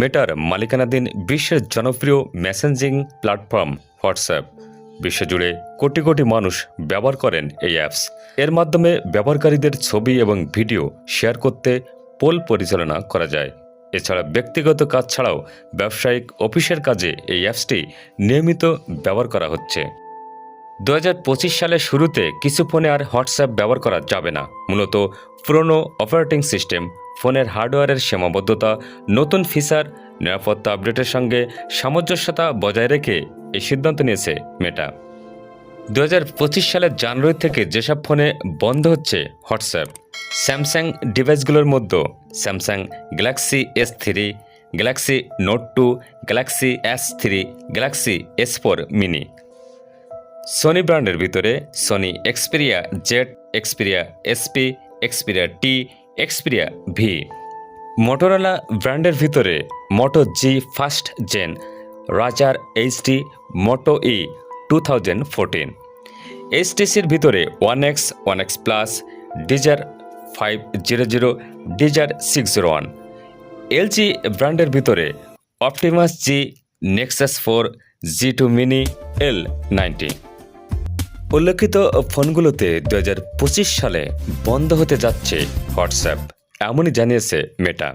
মেটার মালিকানাধীন বিশ্বের জনপ্রিয় মেসেঞ্জিং প্ল্যাটফর্ম হোয়াটসঅ্যাপ। বিশ্বজুড়ে কোটি কোটি মানুষ ব্যবহার করেন এই অ্যাপস। এর মাধ্যমে ব্যবহারকারীদের ছবি এবং ভিডিও শেয়ার করতে পোল পরিচালনা করা যায়। এছাড়া ব্যক্তিগত কাজ ছাড়াও ব্যবসায়িক অফিসের কাজে এই অ্যাপসটি নিয়মিত ব্যবহার করা হচ্ছে। দু হাজার পঁচিশ সালের শুরুতে কিছু ফোনে আর হোয়াটসঅ্যাপ ব্যবহার করা যাবে না। মূলত পুরনো অপারেটিং সিস্টেম ফোনের হার্ডওয়্যারের সীমাবদ্ধতা, নতুন ফিচার, নিরাপত্তা আপডেটের সঙ্গে সামঞ্জস্যতা বজায় রেখে এই সিদ্ধান্ত নিয়েছে মেটা। দু হাজার পঁচিশ সালের জানুয়ারি থেকে যেসব ফোনে বন্ধ হচ্ছে হোয়াটসঅ্যাপ, স্যামসাং ডিভাইসগুলোর মধ্যে Samsung Galaxy S three, Galaxy Note two, Galaxy S three, Galaxy S four mini. Sony ব্র্যান্ডের ভিতরে Sony Xperia Z, Xperia SP Xperia T Xperia V Motorola ব্র্যান্ডের ভিতরে Moto G first gen Razr HD Moto E two thousand fourteen এইচটিসির ভিতরে One X One X plus Desire five zero zero Desire six zero one LG ব্র্যান্ডের ভিতরে Optimus G Nexus four G two mini L ninety উল্লেখিত ফোনগুলোতে দুহাজার পঁচিশ সালে বন্ধ হতে যাচ্ছে হোয়াটসঅ্যাপ এমনই জানিয়েছে মেটা।